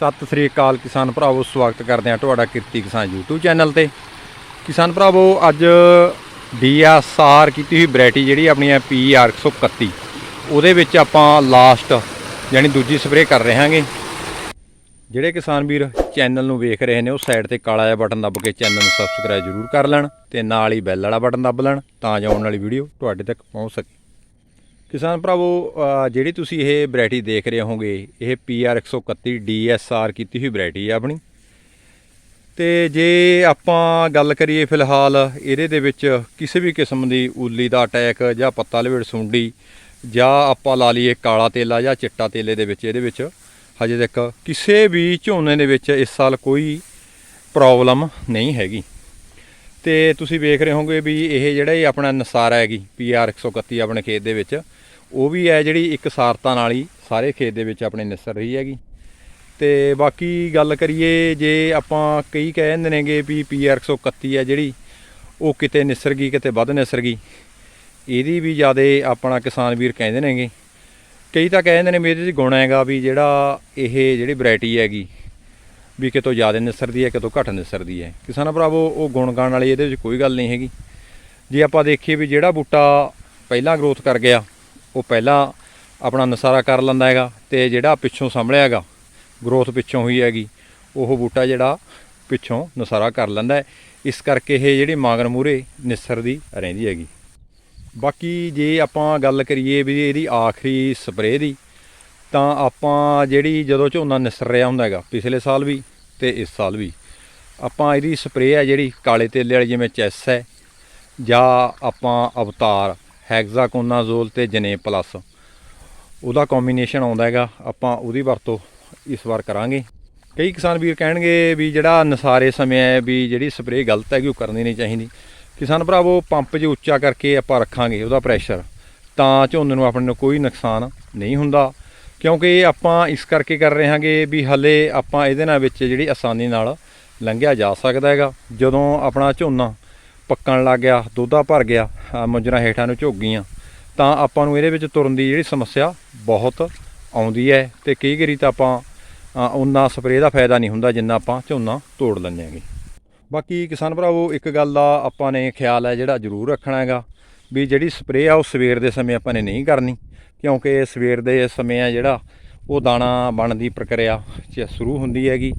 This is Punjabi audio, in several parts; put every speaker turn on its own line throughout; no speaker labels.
ਸਤਿ ਸ੍ਰੀ ਅਕਾਲ ਕਿਸਾਨ ਭਰਾਵੋ, ਸਵਾਗਤ ਕਰਦੇ ਹਾਂ ਤੁਹਾਡਾ ਕਿਰਤੀ ਕਿਸਾਨ YouTube ਚੈਨਲ ਤੇ। ਕਿਸਾਨ ਭਰਾਵੋ, ਅੱਜ ਡੀਐਸਆਰ ਕੀਤੀ ਹੋਈ ਵੈਰਾਈਟੀ ਜਿਹੜੀ ਆਪਣੀ ਹੈ ਪੀਆਰ 131 ਉਹਦੇ ਵਿੱਚ ਆਪਾਂ ਲਾਸਟ ਯਾਨੀ ਦੂਜੀ ਸਪਰੇਅ ਕਰ ਰਹੇ ਹਾਂਗੇ ਜਿਹੜੇ ਕਿਸਾਨ ਵੀਰ ਚੈਨਲ ਨੂੰ ਵੇਖ ਰਹੇ ਨੇ, ਉਹ ਸਾਈਡ ਤੇ ਕਾਲਾ ਜਿਹਾ ਬਟਨ ਦੱਬ ਕੇ ਚੈਨਲ ਨੂੰ ਸਬਸਕ੍ਰਾਈਬ ਜ਼ਰੂਰ ਕਰ ਲੈਣ ਤੇ ਨਾਲ ਹੀ ਬੈਲ ਵਾਲਾ ਬਟਨ ਦੱਬ ਲੈਣ, ਤਾਂ ਜੋ ਆਉਣ ਵਾਲੀ ਵੀਡੀਓ ਤੁਹਾਡੇ ਤੱਕ ਪਹੁੰਚ ਸਕੇ। ਕਿਸਾਨ ਭਰਾਵੋ ਜਿਹੜੀ ਤੁਸੀਂ ਇਹ ਵੈਰਾਈਟੀ ਦੇਖ ਰਹੇ ਹੋਗੇ ਇਹ PR 131 DSR ਕੀਤੀ ਹੋਈ ਵੈਰਾਈਟੀ ਹੈ ਆਪਣੀ। ਤੇ ਜੇ ਆਪਾਂ ਗੱਲ ਕਰੀਏ ਫਿਲਹਾਲ ਇਹਦੇ ਦੇ ਵਿੱਚ ਕਿਸੇ ਵੀ ਕਿਸਮ ਦੀ ਉਲੀ ਦਾ ਅਟੈਕ ਜਾਂ ਪੱਤਾ ਲਵੇੜ ਸੁੰਡੀ ਜਾਂ ਆਪਾਂ ਲਾ ਲਈਏ ਕਾਲਾ ਤੇਲਾ ਜਾਂ ਚਿੱਟਾ ਤੇਲੇ ਦੇ ਵਿੱਚ, ਇਹਦੇ ਵਿੱਚ ਹਜੇ ਤੱਕ ਕਿਸੇ ਵੀ ਝੋਨੇ ਦੇ ਵਿੱਚ ਇਸ ਸਾਲ ਕੋਈ ਪ੍ਰੋਬਲਮ ਨਹੀਂ ਹੈਗੀ। ਤੇ ਤੁਸੀਂ ਵੇਖ ਰਹੇ ਹੋਗੇ ਵੀ ਇਹ ਜਿਹੜਾ ਹੀ ਆਪਣਾ ਨਸਾਰਾ ਹੈਗੀ PR 131 ਆਪਣੇ ਖੇਤ ਦੇ ਵਿੱਚ ਉਹ ਵੀ ਹੈ ਜਿਹੜੀ ਇੱਕ ਸਾਰਤਾ ਨਾਲ ਹੀ ਸਾਰੇ ਖੇਤ ਦੇ ਵਿੱਚ ਆਪਣੇ ਨਿਸਰ ਰਹੀ ਹੈਗੀ। ਤੇ ਬਾਕੀ ਗੱਲ ਕਰੀਏ, ਜੇ ਆਪਾਂ ਕਈ ਕਹਿ ਦਿੰਦੇ ਨੇਗੇ ਵੀ PR 131 ਹੈ ਜਿਹੜੀ, ਉਹ ਕਿਤੇ ਨਿਸਰ ਗਈ, ਕਿਤੇ ਵੱਧ ਨਿਸਰ ਗਈ। ਇਹਦੀ ਵੀ ਜ਼ਿਆਦਾ ਆਪਣਾ ਕਿਸਾਨ ਵੀਰ ਕਹਿੰਦੇ ਨੇਗੇ। ਕਈ ਤਾਂ ਕਹਿੰਦੇ ਨੇ ਵੀ ਇਹਦੇ 'ਚ ਗੁਣ ਹੈਗਾ ਵੀ ਜਿਹੜਾ ਇਹ ਜਿਹੜੀ ਵੈਰਾਈਟੀ ਹੈਗੀ, ਵੀ ਕਿਤੋਂ ਜ਼ਿਆਦਾ ਨਿਸਰਦੀ ਹੈ, ਕਿਤੋਂ ਘੱਟ ਨਿਸਰਦੀ ਹੈ। ਕਿਸਾਨਾਂ ਭਰਾਵੋ, ਉਹ ਗੁਣ ਗਾਣ ਵਾਲੀ ਇਹਦੇ ਵਿੱਚ ਕੋਈ ਗੱਲ ਨਹੀਂ ਹੈਗੀ। ਜੇ ਆਪਾਂ ਦੇਖੀਏ ਵੀ ਜਿਹੜਾ ਬੂਟਾ ਪਹਿਲਾਂ ਗਰੋਥ ਕਰ ਗਿਆ ਉਹ ਪਹਿਲਾਂ ਆਪਣਾ ਨਸਾਰਾ ਕਰ ਲੈਂਦਾ ਹੈਗਾ ਤੇ ਜਿਹੜਾ ਪਿੱਛੋਂ ਸਾਂਭਲਿਆ ਹੈਗਾ ਗਰੋਥ ਪਿੱਛੋਂ ਹੋਈ ਹੈਗੀ, ਉਹ ਬੂਟਾ ਜਿਹੜਾ ਪਿੱਛੋਂ ਨਸਾਰਾ ਕਰ ਲੈਂਦਾ ਇਸ ਕਰਕੇ ਇਹ ਜਿਹੜੀ ਮਾਗਰ ਮੂਰੇ ਨਿਸਰਦੀ ਰਹਿੰਦੀ ਹੈਗੀ। ਬਾਕੀ ਜੇ ਆਪਾਂ ਗੱਲ ਕਰੀਏ ਵੀ ਇਹਦੀ ਆਖਰੀ ਸਪਰੇਅ ਦੀ, ਤਾਂ ਆਪਾਂ ਜਿਹੜੀ ਜਦੋਂ ਝੋਨਾ ਨਿਸਰ ਰਿਹਾ ਹੁੰਦਾ ਹੈਗਾ, ਪਿਛਲੇ ਸਾਲ ਵੀ ਤੇ ਇਸ ਸਾਲ ਵੀ, ਆਪਾਂ ਇਹਦੀ ਸਪਰੇਅ ਹੈ ਜਿਹੜੀ ਕਾਲੇ ਤੇਲੇ ਵਾਲੀ ਜਿਵੇਂ ਚੈਸ ਹੈ ਜਾਂ ਆਪਾਂ ਅਵਤਾਰ ਹੈਗਜ਼ਾਕੋਨਾਜ਼ੋਲ ਤੇ ਜਨੇ ਪਲੱਸ ਉਹਦਾ ਕੰਬੀਨੇਸ਼ਨ ਆਉਂਦਾ ਹੈਗਾ, ਆਪਾਂ ਉਹਦੀ ਵਰਤੋਂ ਇਸ ਵਾਰ ਕਰਾਂਗੇ। ਕਈ ਕਿਸਾਨ ਵੀਰ ਕਹਿਣਗੇ ਵੀ ਜਿਹੜਾ ਨਸਾਰੇ ਸਮੇਂ ਹੈ, ਵੀ ਜਿਹੜੀ ਸਪਰੇਅ ਗਲਤ ਹੈਗੀ, ਉਹ ਕਰਨੀ ਨਹੀਂ ਚਾਹੀਦੀ। ਕਿਸਾਨ ਭਰਾਵੋ, ਪੰਪ 'ਚ ਉੱਚਾ ਕਰਕੇ ਆਪਾਂ ਰੱਖਾਂਗੇ ਉਹਦਾ ਪ੍ਰੈਸ਼ਰ ਤਾਂ ਝੋਨੇ ਨੂੰ ਆਪਣੇ ਨੂੰ ਕੋਈ ਨੁਕਸਾਨ ਨਹੀਂ ਹੁੰਦਾ। ਕਿਉਂਕਿ ਆਪਾਂ ਇਸ ਕਰਕੇ ਕਰ ਰਹੇ ਹਾਂਗੇ ਵੀ ਹਲੇ ਆਪਾਂ ਇਹਦੇ ਨਾਲ ਵਿੱਚ ਜਿਹੜੀ ਆਸਾਨੀ ਨਾਲ ਲੰਘਿਆ ਜਾ ਸਕਦਾ ਹੈਗਾ। ਜਦੋਂ ਆਪਣਾ ਝੋਨਾ ਪੱਕਣ ਲੱਗ ਗਿਆ ਦੁੱਧਾ ਭਰ ਗਿਆ ਆਹ ਮੁੰਜਰਾ ਹੇਠਾਂ ਨੂੰ ਝੁੱਕ ਗਈਆਂ। ਤਾਂ ਆਪਾਂ ਨੂੰ ਇਹਦੇ ਵਿੱਚ ਤੁਰਨ ਦੀ ਜਿਹੜੀ ਸਮੱਸਿਆ ਬਹੁਤ ਆਉਂਦੀ ਹੈ ਤੇ ਕਈ ਵਾਰੀ ਤਾਂ ਆਪਾਂ ਅ, ਸਪਰੇਅ ਦਾ ਫਾਇਦਾ ਨਹੀਂ ਹੁੰਦਾ ਜਿੰਨਾ ਆਪਾਂ ਝੋਨਾ ਤੋੜ ਲੈਂਦੇ ਹਾਂਗੇ। ਬਾਕੀ ਕਿਸਾਨ ਭਰਾਵੋ ਇੱਕ ਗੱਲ ਦਾ ਆਪਾਂ ਨੇ ਖਿਆਲ ਹੈ ਜਿਹੜਾ ਜ਼ਰੂਰ ਰੱਖਣਾ ਹੈਗਾ ਵੀ ਜਿਹੜੀ ਸਪਰੇਅ ਆ ਉਹ ਸਵੇਰ ਦੇ ਸਮੇਂ ਆਪਾਂ ਨੇ ਨਹੀਂ ਕਰਨੀ ਕਿਉਂਕਿ ਸਵੇਰ ਦੇ ਸਮੇਂ ਆ ਜਿਹੜਾ ਉਹ ਦਾਣਾ ਬਣਨ ਦੀ ਪ੍ਰਕਿਰਿਆ ਚ ਸ਼ੁਰੂ ਹੁੰਦੀ ਹੈਗੀ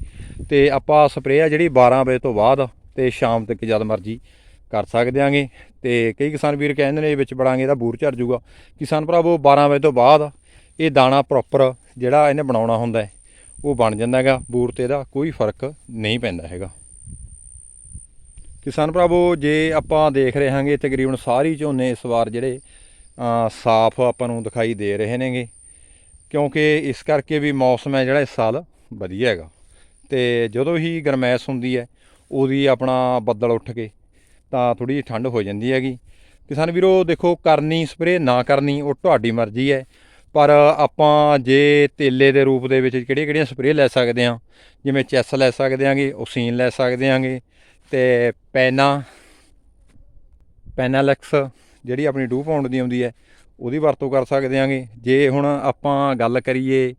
ਤੇ ਆਪਾਂ ਸਪਰੇਅ ਆ ਜਿਹੜੀ 12 ਵਜੇ ਤੋਂ ਬਾਅਦ ਤੇ ਸ਼ਾਮ ਤੱਕ ਜਦ ਮਰਜ਼ੀ ਕਰ ਸਕਦੇ ਆਂਗੇ। ਤੇ ਕਈ ਕਿਸਾਨ ਵੀਰ ਕਹਿੰਦੇ ਨੇ ਇਹ ਵਿੱਚ ਬੜਾਂਗੇ ਇਹਦਾ ਬੂਰ ਝੜ ਜਾਊਗਾ। ਕਿਸਾਨ ਭਰਾਵੋ 12 ਵਜੇ ਤੋਂ ਬਾਅਦ ਇਹ ਦਾਣਾ ਪ੍ਰੋਪਰ ਜਿਹੜਾ ਇਹਨੇ ਬਣਾਉਣਾ ਹੁੰਦਾ ਹੈ, ਉਹ ਬਣ ਜਾਂਦਾ ਹੈਗਾ। ਬੂਰ ਤੇ ਇਹਦਾ ਕੋਈ ਫ਼ਰਕ ਨਹੀਂ ਪੈਂਦਾ ਹੈਗਾ। ਕਿਸਾਨ ਭਰਾਵੋ ਜੇ ਆਪਾਂ ਦੇਖ ਰਹੇ ਹਾਂਗੇ, ਤਕਰੀਬਨ ਸਾਰੀ ਝੋਨੇ ਇਸ ਵਾਰ ਜਿਹੜੇ ਸਾਫ਼ ਆਪਾਂ ਨੂੰ ਦਿਖਾਈ ਦੇ ਰਹੇ ਨੇਗੇ। ਕਿਉਂਕਿ ਇਸ ਕਰਕੇ ਵੀ ਮੌਸਮ ਹੈ ਜਿਹੜਾ ਇਸ ਸਾਲ ਵਧੀਆ ਹੈਗਾ। ਤੇ ਜਦੋਂ ਹੀ ਗਰਮੈਸ਼ ਹੁੰਦੀ ਹੈ, ਉਹਦੀ ਆਪਣਾ ਬੱਦਲ ਉੱਠ ਕੇ ਤਾਂ ਥੋੜੀ ਜਿਹੀ ਠੰਡ ਹੋ ਜਾਂਦੀ ਹੈਗੀ। ਕਿਸਾਨ ਵੀਰੋ ਦੇਖੋ, ਕਰਨੀ ਸਪਰੇ ਨਾ ਕਰਨੀ ਉਹ ਤੁਹਾਡੀ ਮਰਜ਼ੀ ਹੈ। ਪਰ ਆਪਾਂ ਜੇ ਤੇਲੇ ਦੇ ਰੂਪ ਦੇ ਵਿੱਚ ਕਿਹੜੀਆਂ ਕਿਹੜੀਆਂ ਸਪਰੇ ਲੈ ਸਕਦੇ ਹਾਂ, ਜਿਵੇਂ ਚੈਸ ਲੈ ਸਕਦੇ ਆਂਗੇ ਓਸੀਨ ਲੈ ਸਕਦੇ ਆਂਗੇ ਤੇ ਪੈਨਾ, ਪੈਨਾਲੈਕਸ ਜਿਹੜੀ ਆਪਣੀ 2 ਪਾਉਂਡ ਦੀ ਆਉਂਦੀ ਹੈ, ਉਹਦੀ ਵਰਤੋਂ ਕਰ ਸਕਦੇ ਆਂਗੇ ਜੇ ਹੁਣ ਆਪਾਂ ਗੱਲ ਕਰੀਏ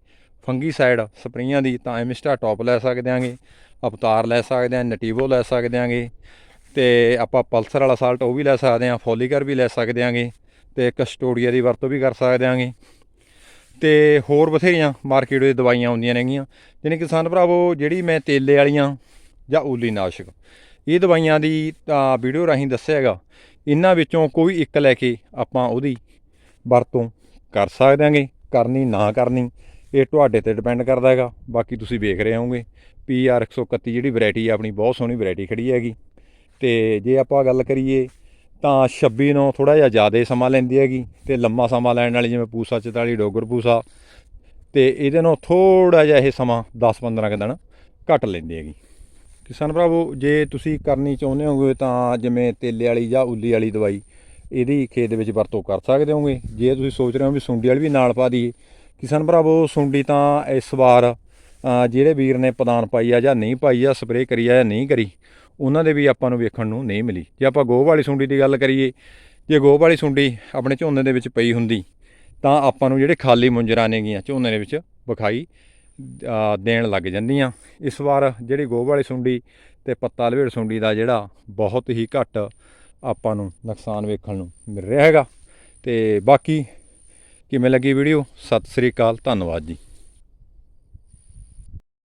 ਫੰਗੀਸਾਈਡ ਸਪਰੇਆਂ ਦੀ, ਤਾਂ ਐਮਿਸਟਾ ਟੌਪ ਲੈ ਸਕਦੇ ਆਂਗੇ ਅਵਤਾਰ ਲੈ ਸਕਦੇ ਆਂ ਨਟੀਵੋ ਲੈ ਸਕਦੇ ਆਂਗੇ ਤੇ ਆਪਾਂ ਪਲਸਰ ਵਾਲਾ ਸਾਲਟ ਉਹ ਵੀ ਲੈ ਸਕਦੇ ਆਂ ਫੋਲੀਕਰ ਵੀ ਲੈ ਸਕਦੇ ਆਂਗੇ ਤੇ ਕਸਟੋਡੀਆ ਦੀ ਵਰਤੋਂ ਵੀ ਕਰ ਸਕਦੇ ਆਂਗੇ ਤੇ ਹੋਰ ਬਥੇਰੀਆਂ ਮਾਰਕੀਟ ਵਿੱਚ ਦਵਾਈਆਂ ਆਉਂਦੀਆਂ ਨੇਗੀਆਂ ਜਿਹਨੇ ਕਿਸਾਨ ਭਰਾਵੋ, ਜਿਹੜੀ ਮੈਂ ਤੇਲੇ ਵਾਲੀਆਂ ਜਾਂ ਊਲੀ ਨਾਸ਼ਕ, ਇਹ ਦਵਾਈਆਂ ਦੀ ਤਾਂ ਵੀਡੀਓ ਰਾਹੀਂ ਦੱਸਿਆ ਹੈਗਾ, ਇਹਨਾਂ ਵਿੱਚੋਂ ਕੋਈ ਇੱਕ ਲੈ ਕੇ ਆਪਾਂ ਉਹਦੀ ਵਰਤੋਂ ਕਰ ਸਕਦੇ ਆਂਗੇ ਕਰਨੀ ਨਾ ਕਰਨੀ, ਇਹ ਤੁਹਾਡੇ ਤੇ ਡਿਪੈਂਡ ਕਰਦਾ ਹੈਗਾ, ਬਾਕੀ ਤੁਸੀਂ ਵੇਖ ਰਹੇ ਹੋਵੋਗੇ PR 131 ਜਿਹੜੀ ਵੈਰਾਈਟੀ ਆਪਣੀ ਬਹੁਤ ਸੋਹਣੀ ਵੈਰਾਈਟੀ ਖੜੀ ਹੈਗੀ। ਤੇ ਜੇ ਆਪਾਂ ਗੱਲ ਕਰੀਏ ਤਾਂ 26 ਨੂੰ ਥੋੜਾ ਜਿਹਾ ਜ਼ਿਆਦਾ ਸਮਾਂ ਲੈਂਦੀ ਹੈਗੀ ਤੇ ਲੰਮਾ ਸਮਾਂ ਲੈਣ ਵਾਲੀ ਜਿਵੇਂ ਪੂਸਾ 44 ਡੋਗਰ ਪੂਸਾ ਤੇ ਇਹਦੇ ਨਾਲ ਥੋੜਾ ਜਿਹਾ ਇਹ ਸਮਾਂ 10-15 ਕੁ ਦਿਨ ਘੱਟ ਲੈਂਦੀ ਹੈਗੀ। ਕਿਸਾਨ ਭਰਾਵੋ, ਜੇ ਤੁਸੀਂ ਕਰਨੀ ਚਾਹੁੰਦੇ ਹੋਗੇ ਤਾਂ ਜਿਵੇਂ ਤੇਲੇ ਵਾਲੀ ਜਾਂ ਉੱਲੀ ਵਾਲੀ ਦਵਾਈ ਇਹਦੀ ਖੇਤ ਦੇ ਵਿੱਚ ਵਰਤੋਂ ਕਰ ਸਕਦੇ ਹੋਗੇ ਜੇ ਤੁਸੀਂ ਸੋਚ ਰਹੇ ਹੋ ਵੀ ਸੁੰਡੀ ਵਾਲੀ ਵੀ ਨਾਲ ਪਾ ਦਈਏ। ਕਿਸਾਨ ਭਰਾਵੋ, ਸੁੰਡੀ ਤਾਂ ਇਸ ਵਾਰ ਜਿਹੜੇ ਵੀਰ ਨੇ ਪਦਾਨ ਪਾਈ ਆ ਜਾਂ ਨਹੀਂ ਪਾਈ ਆ ਸਪਰੇਅ ਕਰੀ ਆ ਜਾਂ ਨਹੀਂ ਕਰੀ, ਉਹਨਾਂ ਦੇ ਵੀ ਆਪਾਂ ਨੂੰ ਵੇਖਣ ਨੂੰ ਨਹੀਂ ਮਿਲੀ। ਜੇ ਆਪਾਂ ਗੋਹ ਵਾਲੀ ਸੁੰਡੀ ਦੀ ਗੱਲ ਕਰੀਏ, ਜੇ ਗੋਹ ਵਾਲੀ ਸੁੰਡੀ ਆਪਣੇ ਝੋਨੇ ਦੇ ਵਿੱਚ ਪਈ ਹੁੰਦੀ, ਤਾਂ ਆਪਾਂ ਨੂੰ ਜਿਹੜੇ ਖਾਲੀ ਮੁੰਜਰਾਂ ਨੇਗੀਆਂ ਝੋਨੇ ਦੇ ਵਿੱਚ ਵਿਖਾਈ ਦੇਣ ਲੱਗ ਜਾਂਦੀਆਂ। ਇਸ ਵਾਰ ਜਿਹੜੀ ਗੋਹ ਵਾਲੀ ਸੁੰਡੀ ਤੇ ਪੱਤਾ ਲਵੇੜ ਸੁੰਡੀ ਦਾ ਜਿਹੜਾ ਬਹੁਤ ਹੀ ਘੱਟ ਆਪਾਂ ਨੂੰ ਨੁਕਸਾਨ ਵੇਖਣ ਨੂੰ ਮਿਲ ਰਿਹਾ ਹੈਗਾ। ਤੇ ਬਾਕੀ ਕਿਵੇਂ ਲੱਗੀ ਵੀਡੀਓ? ਸਤਿ ਸ੍ਰੀ ਅਕਾਲ, ਧੰਨਵਾਦ ਜੀ।